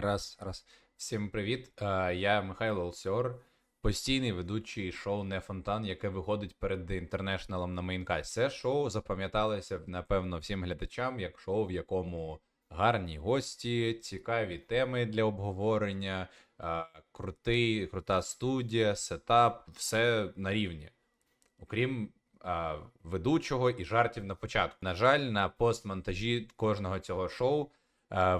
Раз, раз. Всім привіт. Е, Я Михайло Олсьор, постійний ведучий шоу Не Фонтан, яке виходить перед інтернешналом на мейнкасті. Це шоу запам'яталося, напевно, всім глядачам, як шоу, в якому гарні гості, цікаві теми для обговорення, е, крутий, крута студія, сетап, все на рівні. Окрім ведучого і жартів на початку. На жаль, на постмонтажі кожного цього шоу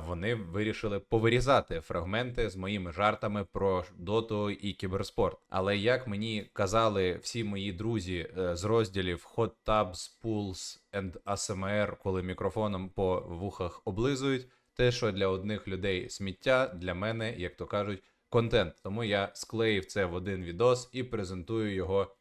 вони вирішили повирізати фрагменти з моїми жартами про доту і кіберспорт. Але як мені казали всі мої друзі е, з розділів Hot Tubs, Pools and ASMR, коли мікрофоном по вухах облизують, те, що для одних людей сміття, для мене, як то кажуть, контент. Тому я склеїв це в один відос і презентую його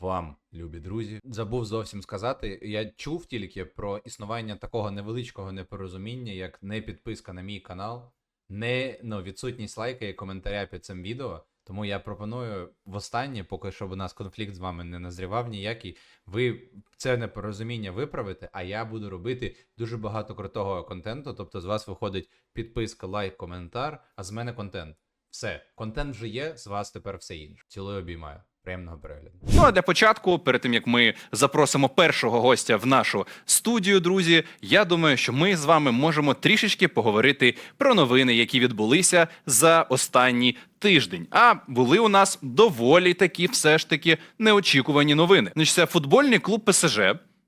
вам, любі друзі. Забув зовсім сказати. Я чув тільки про існування такого невеличкого непорозуміння, як не підписка на мій канал, не ну, відсутність лайка і коментаря під цим відео. Тому я пропоную востаннє, поки щоб у нас конфлікт з вами не назрівав ніякий, ви це непорозуміння виправите, а я буду робити дуже багато крутого контенту. Тобто з вас виходить підписка, лайк, коментар, а з мене контент. Все, контент вже є, з вас тепер все інше. Цілую обіймаю. Приємного перегляду. Ну а для початку, перед тим як ми запросимо першого гостя в нашу студію, друзі, я думаю, що ми з вами можемо трішечки поговорити про новини, які відбулися за останній тиждень. А були у нас доволі такі, все ж таки, неочікувані новини. Значить, це футбольний клуб ПСЖ,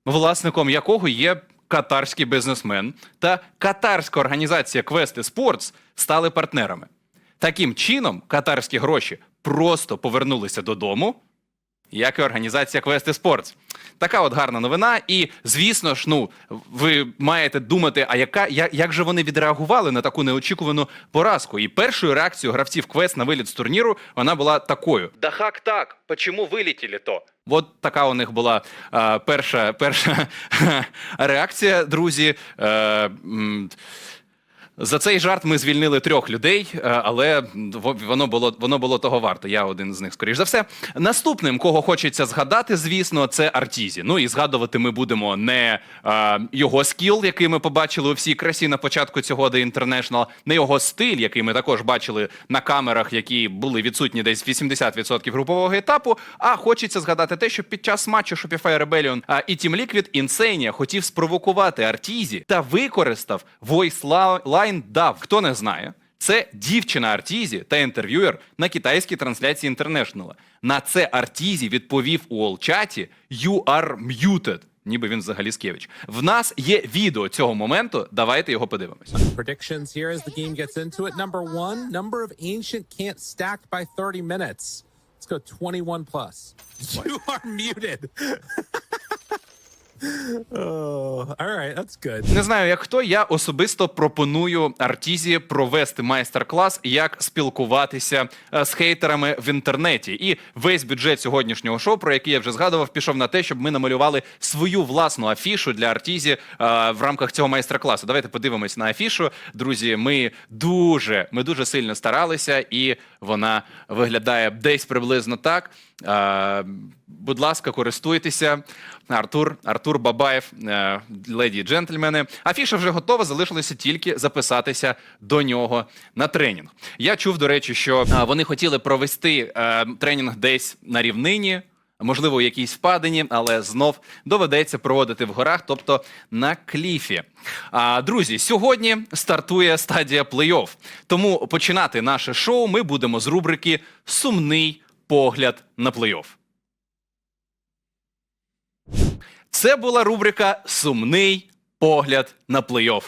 власником якого є. Катарський бізнесмен та катарська організація Квести Спортс стали партнерами. Таким чином, катарські гроші просто повернулися додому, як і організація Квести Спортс. Така от гарна новина. І звісно ж, ну ви маєте думати, а яка я- як же вони відреагували на таку неочікувану поразку? І першою реакцією гравців Квест на виліт з турніру вона була такою: Да хак так, почему вилетіли то? От така у них була е, перша, перша реакція, друзі. Е, за цей жарт ми звільнили трьох людей, е, але воно було воно було того варто. Я один з них, скоріш за все. Наступним, кого хочеться згадати, звісно, це Артізі. Ну і згадувати ми будемо не е, його скіл, який ми побачили у всій красі на початку цього The International, не його стиль, який ми також бачили на камерах, які були відсутні десь 80% групового етапу. А хочеться згадати те, що під час матчу Shopify Rebellion а, і Team Liquid Insania хотів спровокувати Артізі та використав voice line DAV. Хто не знає, це дівчина Артізі та інтерв'юер на китайській трансляції інтернешнала. На це Артізі відповів у олчаті «You are muted». Ніби він взагалі Скевич. В нас є відео цього моменту. Давайте його подивимось. Predictions here as the game gets into it. Number one, number of ancient can't stacked by 30 minutes. Let's go 21 plus. You are muted. oh. Не знаю, як хто. Я особисто пропоную Артізі провести майстер-клас, як спілкуватися е, з хейтерами в інтернеті. І весь бюджет сьогоднішнього шоу, про який я вже згадував, пішов на те, щоб ми намалювали свою власну афішу для Артізі е, в рамках цього майстер-класу. Давайте подивимось на афішу. Друзі, ми дуже, ми дуже сильно старалися, і вона виглядає десь приблизно так. Е, Будь ласка, користуйтеся. Артур, Артур Бабаєв, леді і джентльмени. Афіша вже готова, залишилося тільки записатися до нього на тренінг. Я чув, до речі, що е, вони хотіли провести е, тренінг десь на рівнині. Можливо, у якійсь впадині, але знов доведеться проводити в горах, тобто на кліфі. А, друзі, сьогодні стартує стадія плей-офф. Тому починати наше шоу ми будемо з рубрики Сумний погляд на плей-офф. Це була рубрика Сумний погляд на плей-офф.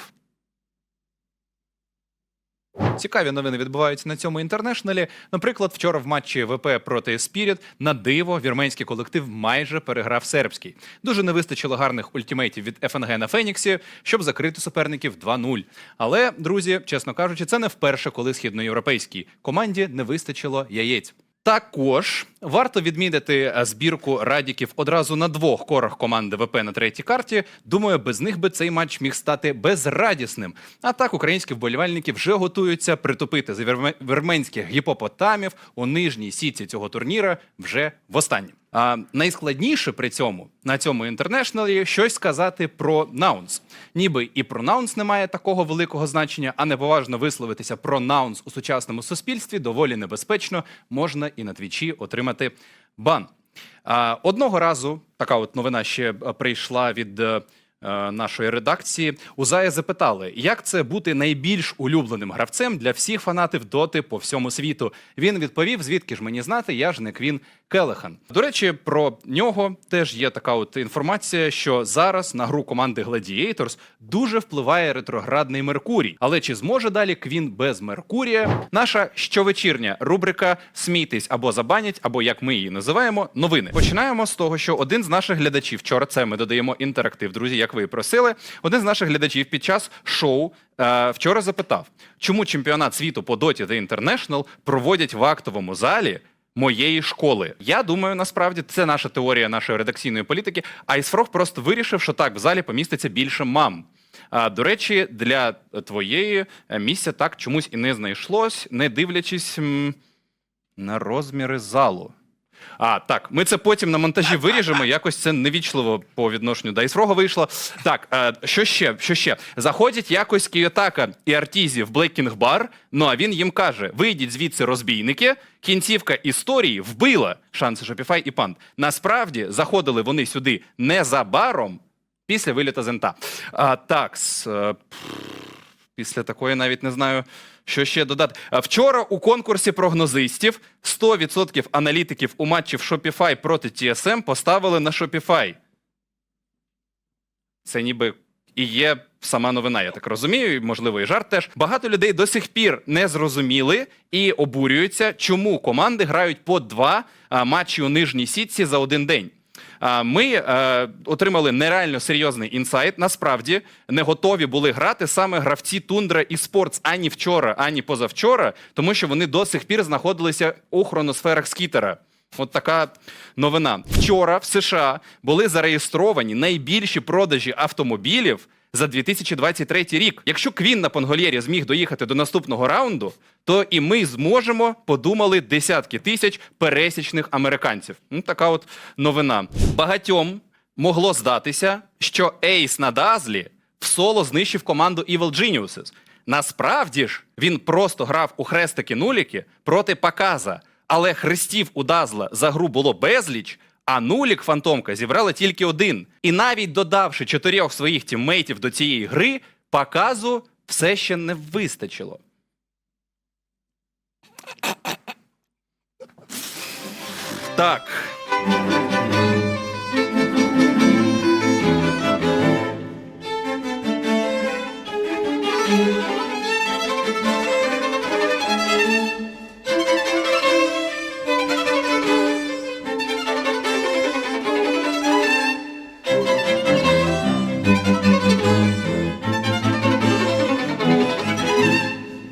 Цікаві новини відбуваються на цьому інтернешналі. Наприклад, вчора в матчі ВП проти Спіріт на диво вірменський колектив майже переграв сербський. Дуже не вистачило гарних ультимейтів від ФНГ на Феніксі, щоб закрити суперників 2-0. Але, друзі, чесно кажучи, це не вперше, коли східноєвропейській команді не вистачило яєць. Також варто відмітити е, збірку радіків одразу на двох корах команди ВП на третій карті. Думаю, без них би цей матч міг стати безрадісним. А так українські вболівальники вже готуються притупити з вірме- вірменських гіпопотамів у нижній сітці цього турніра вже востаннє. А найскладніше при цьому на цьому інтернешналі щось сказати про наунс. Ніби і про наунс немає такого великого значення, а неповажно висловитися про наунс у сучасному суспільстві доволі небезпечно. Можна і на твічі отримати бан. Одного разу така от новина ще е, прийшла від. е, е, Нашої редакції у Зая запитали, як це бути найбільш улюбленим гравцем для всіх фанатів доти по всьому світу. Він відповів: звідки ж мені знати, я ж не Квін Келехан. До речі, про нього теж є така от інформація, що зараз на гру команди Gladiators дуже впливає ретроградний Меркурій. Але чи зможе далі Квін без Меркурія? Наша щовечірня рубрика Смійтесь або забанять, або як ми її називаємо, новини. Починаємо з того, що один з наших глядачів вчора це ми додаємо інтерактив, друзі, як ви і просили. Один з наших глядачів під час шоу е, вчора запитав, чому чемпіонат світу по доті The International проводять в актовому залі моєї школи. Я думаю, насправді це наша теорія нашої редакційної політики. Айсфрог просто вирішив, що так в залі поміститься більше мам. А, до речі, для твоєї е, місця так чомусь і не знайшлось, не дивлячись на розміри залу. А, так, ми це потім на монтажі виріжемо. Якось це невічливо по відношенню до Айсфрога вийшло. Так, е, що ще? Що ще? Заходять якось Кіотака і Артізі в Блеккінг бар. Ну а він їм каже: вийдіть звідси, розбійники. Кінцівка історії вбила шанси Shopify і Панд. Насправді заходили вони сюди не за баром після виліта Зента. А, так, с, е, Після такої навіть не знаю, що ще додати. Вчора у конкурсі прогнозистів 100% аналітиків у матчі в Shopify проти TSM поставили на Shopify. Це ніби і є сама новина, я так розумію, і, можливо, і жарт теж. Багато людей до сих пір не зрозуміли і обурюються, чому команди грають по два матчі у нижній сітці за один день. Ми е, отримали нереально серйозний інсайт. Насправді не готові були грати саме гравці Тундра і Спортс ані вчора, ані позавчора, тому що вони до сих пір знаходилися у хроносферах скітера. От така новина. Вчора в США були зареєстровані найбільші продажі автомобілів за 2023 рік. Якщо Квін на Понгольєрі зміг доїхати до наступного раунду, то і ми зможемо, подумали, десятки тисяч пересічних американців. Ну, така от новина. Багатьом могло здатися, що Ейс на Дазлі в соло знищив команду Evil Geniuses. Насправді ж він просто грав у хрестики-нуліки проти Паказа, але хрестів у Дазла за гру було безліч, а нулік фантомка зібрала тільки один. І навіть додавши чотирьох своїх тіммейтів до цієї гри, показу все ще не вистачило. Так.